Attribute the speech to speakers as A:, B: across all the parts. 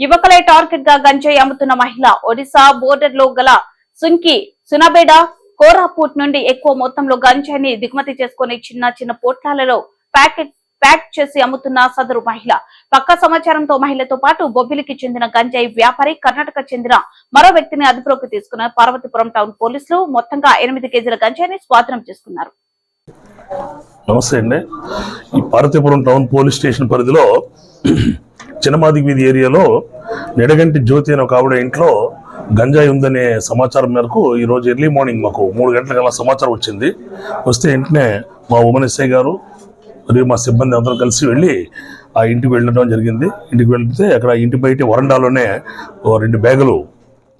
A: యువకులే టార్గెట్గా గంజాయి అమ్ముతున్న మహిళ ఒడిశా బోర్డర్లో గల సుంకి సునబేడ కోరాపూట్ నుండి ఎక్కువ మొత్తంలో గంజాయిని దిగుమతి చేసుకుని చిన్న చిన్న పోట్లాలలో ప్యాకెట్ ప్యాక్ చేసి అమ్ముతున్న సదరు మహిళ. పక్క సమాచారంతో మహిళతో పాటు బొబ్బిలికి చెందిన గంజాయి వ్యాపారి కర్ణాటక చెందిన మరో వ్యక్తిని అదుపులోకి తీసుకున్న పార్వతీపురం టౌన్ పోలీసులు మొత్తంగా ఎనిమిది కేజీల గంజాయిని స్వాధీనం చేసుకున్నారు.
B: నమస్తే అండి. ఈ పార్వతీపురం టౌన్ పోలీస్ స్టేషన్ పరిధిలో చిన్నమాది వీధి ఏరియాలో నిడగంటి జ్యోతి అనే ఒక ఆవిడ ఇంట్లో గంజాయి ఉందనే సమాచారం మేరకు ఈరోజు ఎర్లీ మార్నింగ్ మాకు మూడు గంటల సమాచారం వచ్చింది. వస్తే వెంటనే మా ఉమెన్ గారు మరియు మా సిబ్బంది అందరం కలిసి వెళ్ళి ఆ ఇంటికి వెళ్ళడం జరిగింది. ఇంటికి వెళ్తే అక్కడ ఇంటి బయట వరండాలోనే ఓ రెండు బ్యాగులు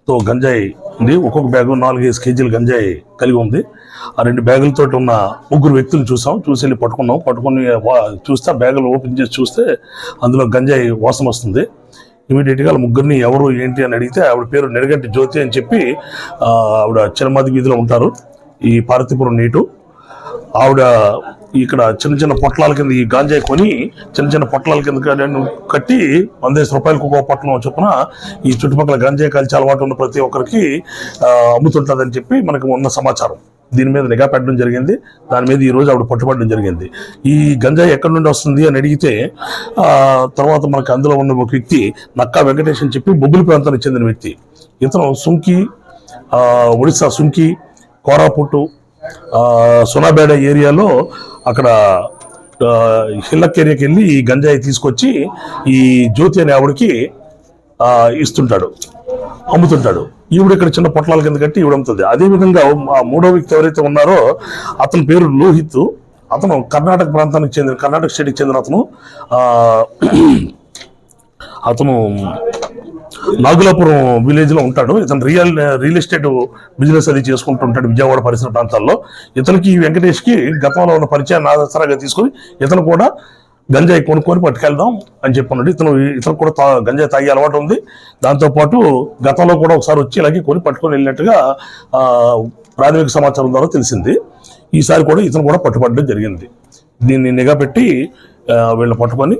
B: తో గంజాయి ఉంది. ఒక్కొక్క బ్యాగు నాలుగైదు కేజీలు గంజాయి కలిగి ఉంది. ఆ రెండు బ్యాగులతో ఉన్న ముగ్గురు వ్యక్తులు చూసాం. చూసి వెళ్ళి పట్టుకున్నాం. పట్టుకుని చూస్తే బ్యాగులు ఓపెన్ చేసి చూస్తే అందులో గంజాయి వాసన వస్తుంది. ఇమీడియట్గా ముగ్గురిని ఎవరు ఏంటి అని అడిగితే ఆవిడ పేరు నెడగంటి జ్యోతి అని చెప్పి ఆవిడ చిన్నమాది వీధిలో ఉంటారు. ఈ పార్వతీపురం నీటు. ఆవిడ ఇక్కడ చిన్న చిన్న పొట్లాల కింద ఈ గాంజాయి కొని చిన్న చిన్న పొట్లాల కింద కట్టి వందేసి రూపాయలకు ఒక్కో పొట్లం చొప్పున ఈ చుట్టుపక్కల గాంజాయి కలిసి అలవాటు ఉన్న ప్రతి ఒక్కరికి అమ్ముతుంటుందని చెప్పి మనకు ఉన్న సమాచారం. దీని మీద నిఘా పెట్టడం జరిగింది. దాని మీద ఈ రోజు ఆవిడ పట్టుబడడం జరిగింది. ఈ గంజాయి ఎక్కడి నుండి వస్తుంది అని అడిగితే తర్వాత మనకు అందులో ఉన్న ఒక వ్యక్తి నక్కా వెంకటేష్ అని చెప్పి బొబ్బులి ప్రాంతానికి చెందిన వ్యక్తి. ఇతను సుంకి ఒడిస్సా సుంకి కోరాపుట్టు సోనాబేడ ఏరియాలో అక్కడ హిల్లక్ ఏరియాకి వెళ్ళి ఈ గంజాయి తీసుకొచ్చి ఈ జ్యోతి అనే ఆవిడకి ఇస్తుంటాడు అమ్ముతుంటాడు. ఈవిడ ఇక్కడ చిన్న పొట్లాల కింద కట్టి ఈవిడ అమ్ముతుంది. అదేవిధంగా మూడో వ్యక్తి ఎవరైతే ఉన్నారో అతని పేరు లోహిత్. అతను కర్ణాటక ప్రాంతానికి చెందిన కర్ణాటక స్టేట్కి చెందిన అతను. అతను నాగులాపురం విలేజ్లో ఉంటాడు. ఇతను రియల్ రియల్ ఎస్టేట్ బిజినెస్ అది చేసుకుంటూ ఉంటాడు విజయవాడ పరిసర ప్రాంతాల్లో. ఇతనికి ఈ వెంకటేష్కి గతంలో ఉన్న పరిచయాన్ని ఆధారంగా తీసుకొని ఇతను కూడా గంజాయి కొనుక్కొని పట్టుకెళ్దాం అని చెప్పన్నాడు. ఇతను ఇతను కూడా తా- గంజాయి తాగే అలవాటు ఉంది. దాంతోపాటు గతంలో కూడా ఒకసారి వచ్చి ఇలాగే కొని పట్టుకొని వెళ్ళినట్టుగా ప్రాథమిక సమాచారం ద్వారా తెలిసింది. ఈసారి కూడా ఇతను కూడా పట్టుబడడం జరిగింది. దీన్ని నిఘా పెట్టి వీళ్ళు వీళ్ళని పట్టుకొని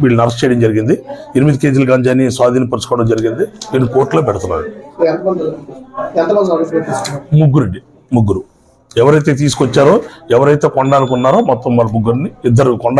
B: వీళ్ళని అరెస్ట్ చేయడం జరిగింది. ఎనిమిది కేజీల గంజాని స్వాధీనపరచుకోవడం జరిగింది. వీళ్ళు కోర్టులో పెడుతున్నారు ముగ్గురండి. ముగ్గురు. ఎవరైతే తీసుకొచ్చారో ఎవరైతే కొండాలనుకున్నారో మొత్తం వాళ్ళ ముగ్గురిని ఇద్దరు కొండ